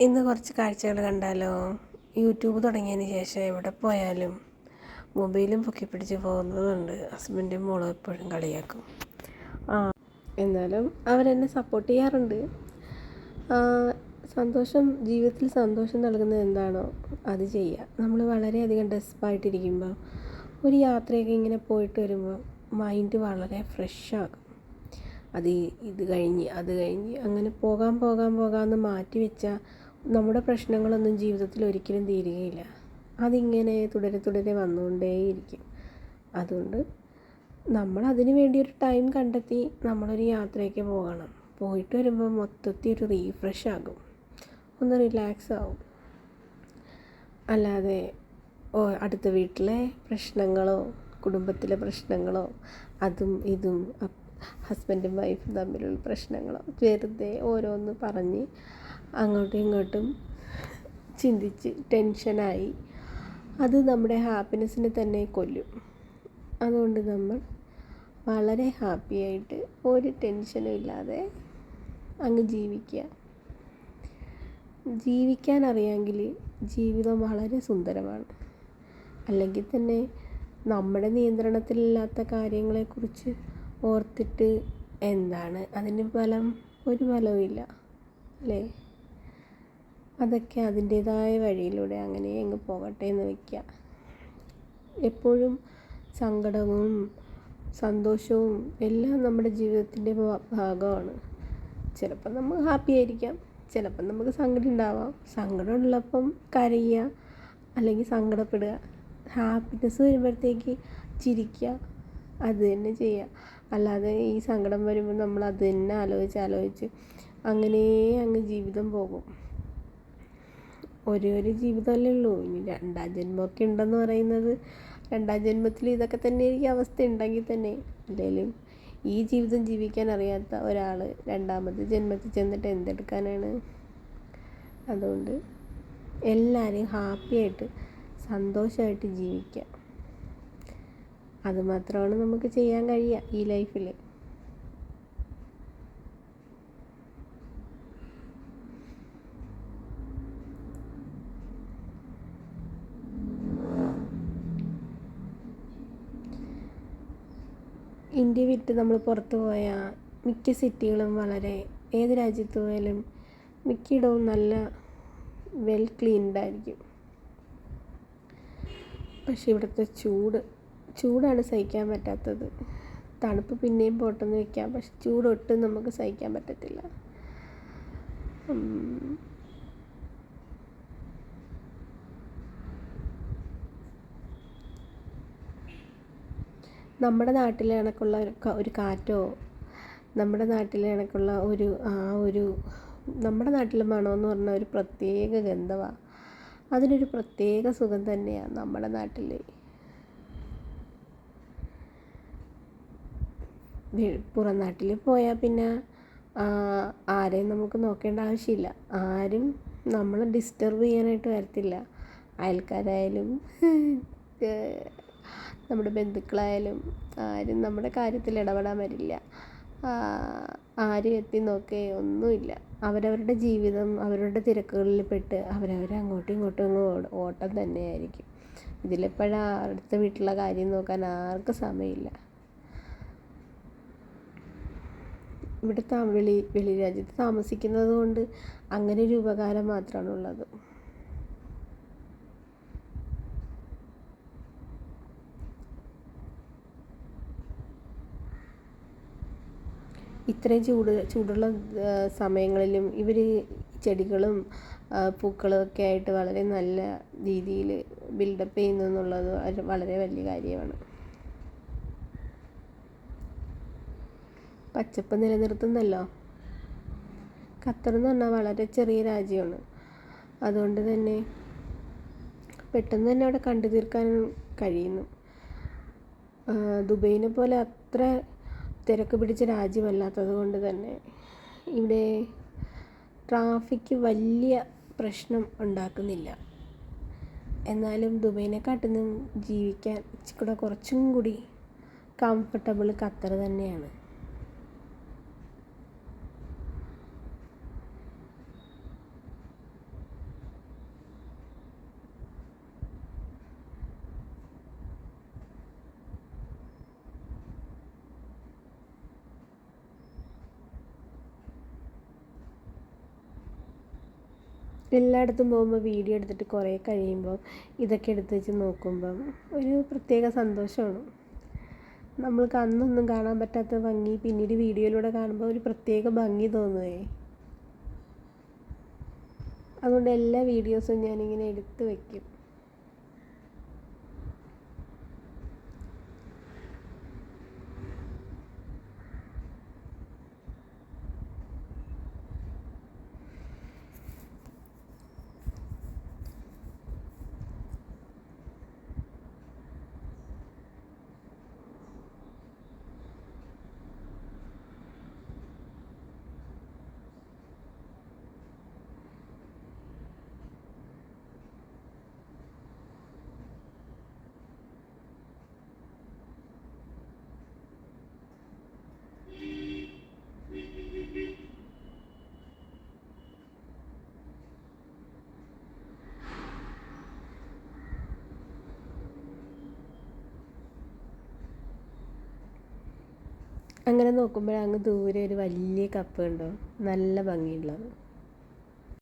ഇന്ന് കുറച്ച് കാഴ്ചകൾ കണ്ടാലോ? യൂട്യൂബ് തുടങ്ങിയതിന് ശേഷം എവിടെ പോയാലും മൊബൈലും പൊക്കി പിടിച്ച് പോകുന്നതുണ്ട്. ഹസ്ബൻഡും മോളും എപ്പോഴും കളിയാക്കും. ആ എന്നാലും അവരെന്നെ സപ്പോർട്ട് ചെയ്യാറുണ്ട്. സന്തോഷം ജീവിതത്തിൽ സന്തോഷം നൽകുന്നത് എന്താണോ അത് ചെയ്യുക നമ്മൾ വളരെയധികം ഡെസ്പായിട്ടിരിക്കുമ്പോൾ ഒരു യാത്രയൊക്കെ ഇങ്ങനെ പോയിട്ട് വരുമ്പോൾ മൈൻഡ് വളരെ ഫ്രഷ് ആകും. അത് ഇത് കഴിഞ്ഞ് അത് കഴിഞ്ഞ് അങ്ങനെ പോകാൻ പോകാൻ പോകാമെന്ന് മാറ്റി വെച്ചാൽ നമ്മുടെ പ്രശ്നങ്ങളൊന്നും ജീവിതത്തിൽ ഒരിക്കലും തീരുകയില്ല. അതിങ്ങനെ തുടരെ തുടരെ വന്നുകൊണ്ടേയിരിക്കും. അതുകൊണ്ട് നമ്മൾ അതിന് വേണ്ടി ഒരു ടൈം കണ്ടെത്തി നമ്മളൊരു യാത്രയ്ക്ക് പോകണം. പോയിട്ട് വരുമ്പോൾ മൊത്തത്തിൽ ഒരു റീഫ്രഷ് ആകും. ഒന്ന് റിലാക്സ് ആവും. അല്ലാതെ ഓ അടുത്ത വീട്ടിലെ പ്രശ്നങ്ങളോ കുടുംബത്തിലെ പ്രശ്നങ്ങളോ അതും ഇതും ഹസ്ബൻഡും വൈഫും തമ്മിലുള്ള പ്രശ്നങ്ങളോ വെറുതെ ഓരോന്ന് പറഞ്ഞ് അങ്ങോട്ടും ഇങ്ങോട്ടും ചിന്തിച്ച് ടെൻഷനായി. അത് നമ്മുടെ ഹാപ്പിനെസ്സിനെ തന്നെ കൊല്ലും. അതുകൊണ്ട് നമ്മൾ വളരെ ഹാപ്പിയായിട്ട് ഒരു ടെൻഷനും ഇല്ലാതെ അങ്ങ് ജീവിക്കുക. ജീവിക്കാൻ അറിയാമെങ്കിൽ ജീവിതം വളരെ സുന്ദരമാണ്. അല്ലെങ്കിൽ തന്നെ നമ്മുടെ നിയന്ത്രണത്തിലില്ലാത്ത കാര്യങ്ങളെക്കുറിച്ച് ഓർത്തിട്ട് എന്താണ്? അതിന് ഫലം ഒരു ഫലവും ഇല്ല. അല്ലേ? അതൊക്കെ അതിന്റേതായ വഴിയിലൂടെ അങ്ങനെ അങ്ങ് പോകട്ടെ എന്ന് വയ്ക്കുക എപ്പോഴും സങ്കടവും സന്തോഷവും എല്ലാം നമ്മുടെ ജീവിതത്തിന്റെ ഭാഗമാണ്. ചിലപ്പോൾ നമ്മൾ ഹാപ്പി ആയിരിക്കാം. ചിലപ്പം നമുക്ക് സങ്കടം ഉണ്ടാവാം. സങ്കടം ഉള്ളപ്പം കരയുക അല്ലെങ്കിൽ സങ്കടപ്പെടുക. ഹാപ്പിനെസ് വരുമ്പോഴത്തേക്ക് ചിരിക്കുക. അത് തന്നെ ചെയ്യുക. അല്ലാതെ ഈ സങ്കടം വരുമ്പോൾ നമ്മൾ അത് തന്നെ ആലോചിച്ച് ആലോചിച്ച് അങ്ങനെ അങ്ങ് ജീവിതം പോകും. ഒരേ ഒരു ജീവിതമല്ലേ ഉള്ളൂ. ഇനി രണ്ടാം ജന്മമൊക്കെ ഉണ്ടെന്ന് പറയുന്നത്. രണ്ടാം ജന്മത്തിൽ ഇതൊക്കെ തന്നെ എനിക്ക് അവസ്ഥ ഉണ്ടെങ്കിൽ തന്നെ അല്ലെങ്കിലും ഈ ജീവിതം ജീവിക്കാൻ അറിയാത്ത ഒരാൾ രണ്ടാമത്തെ ജന്മത്തിൽ ചെന്നിട്ട് എന്തെടുക്കാനാണ്? അതുകൊണ്ട് എല്ലാവരെയും ഹാപ്പിയായിട്ട് സന്തോഷമായിട്ട് ജീവിക്കുക അതുമാത്രമാണ് നമുക്ക് ചെയ്യാൻ കഴിയുക ഈ ലൈഫിൽ ഇന്ത്യ വിട്ട് നമ്മൾ പുറത്തു പോയ മിക്ക സിറ്റികളും വളരെ ഏത് രാജ്യത്ത് പോയാലും മിക്കയിടവും നല്ല വെൽ ക്ലീൻഡ് ആയിരിക്കും. പക്ഷെ ഇവിടുത്തെ ചൂട് ചൂടാണ് സഹിക്കാൻ പറ്റാത്തത്. തണുപ്പ് പിന്നെയും പോട്ടെന്ന് വെക്കാം പക്ഷെ ചൂട് ഒട്ടും നമുക്ക് സഹിക്കാൻ പറ്റത്തില്ല. നമ്മുടെ നാട്ടിലെ കണക്കുള്ള ഒരു കാറ്റോ? നമ്മുടെ നാട്ടിലെ കണക്കുള്ള ഒരു ആ ഒരു നമ്മുടെ നാട്ടിലെ മണമെന്ന് പറഞ്ഞാൽ ഒരു പ്രത്യേക ഗന്ധമാണ് അതിനൊരു പ്രത്യേക സുഖം തന്നെയാണ് നമ്മുടെ നാട്ടിൽ പുറം നാട്ടിൽ പോയാൽ പിന്നെ ആരെയും നമുക്ക് നോക്കേണ്ട ആവശ്യമില്ല. ആരും നമ്മളെ ഡിസ്റ്റർബ് ചെയ്യാനായിട്ട് വരത്തില്ല. അയൽക്കാരായാലും നമ്മുടെ ബന്ധുക്കളായാലും ആരും നമ്മുടെ കാര്യത്തിൽ ഇടപെടാൻ വരില്ല. ആരും എത്തി നോക്കേ ഒന്നുമില്ല. അവരവരുടെ ജീവിതം അവരുടെ തിരക്കുകളിൽ പെട്ട് അവരവർ അങ്ങോട്ടും ഇങ്ങോട്ടും അങ്ങ് ഓട്ടം തന്നെയായിരിക്കും. ഇതിലെപ്പോഴാണ് അടുത്ത വീട്ടിലെ കാര്യം നോക്കാൻ ആർക്കും സമയമില്ല. ഇവിടെ താ വെളി വെളി രാജ്യത്ത് താമസിക്കുന്നത് കൊണ്ട് അങ്ങനെ ഒരു ഉപകാരം മാത്രമാണ് ഉള്ളത് ഇത്രയും ചൂട് ചൂടുള്ള സമയങ്ങളിലും ഇവർ ചെടികളും പൂക്കളും ഒക്കെ ആയിട്ട് വളരെ നല്ല രീതിയിൽ ബിൽഡപ്പ് ചെയ്യുന്നു എന്നുള്ളത് വളരെ വലിയ കാര്യമാണ്. പച്ചപ്പ് നിലനിർത്തുന്നല്ലോ. ഖത്തർ എന്ന് പറഞ്ഞാൽ വളരെ ചെറിയ രാജ്യമാണ്. അതുകൊണ്ട് തന്നെ പെട്ടെന്ന് തന്നെ അവിടെ കണ്ടു തീർക്കാൻ കഴിയുന്നു. ദുബൈനെ പോലെ അത്ര തിരക്ക് പിടിച്ച രാജ്യമല്ലാത്തത് കൊണ്ട് തന്നെ ഇവിടെ ട്രാഫിക് വലിയ പ്രശ്നം ഉണ്ടാക്കുന്നില്ല. എന്നാലും ദുബൈനെക്കാട്ടിലും ജീവിക്കാൻ കൂടെ കുറച്ചും കൂടി കംഫർട്ടബിൾ ഖത്തർ തന്നെയാണ്. എല്ലായിടത്തും പോകുമ്പോൾ വീഡിയോ എടുത്തിട്ട് കുറേ കഴിയുമ്പോൾ ഇതൊക്കെ എടുത്ത് വെച്ച് നോക്കുമ്പം ഒരു പ്രത്യേക സന്തോഷമാണ്. നമ്മൾക്ക് അന്നൊന്നും കാണാൻ പറ്റാത്ത ഭംഗി പിന്നീട് വീഡിയോയിലൂടെ കാണുമ്പോൾ ഒരു പ്രത്യേക ഭംഗി തോന്നുകയെ അതുകൊണ്ട് എല്ലാ വീഡിയോസും ഞാനിങ്ങനെ എടുത്ത് വയ്ക്കും അങ്ങനെ നോക്കുമ്പോൾ അങ്ങ് ദൂരെ ഒരു വലിയ കപ്പ കണ്ടോ നല്ല ഭംഗിയുള്ളത്.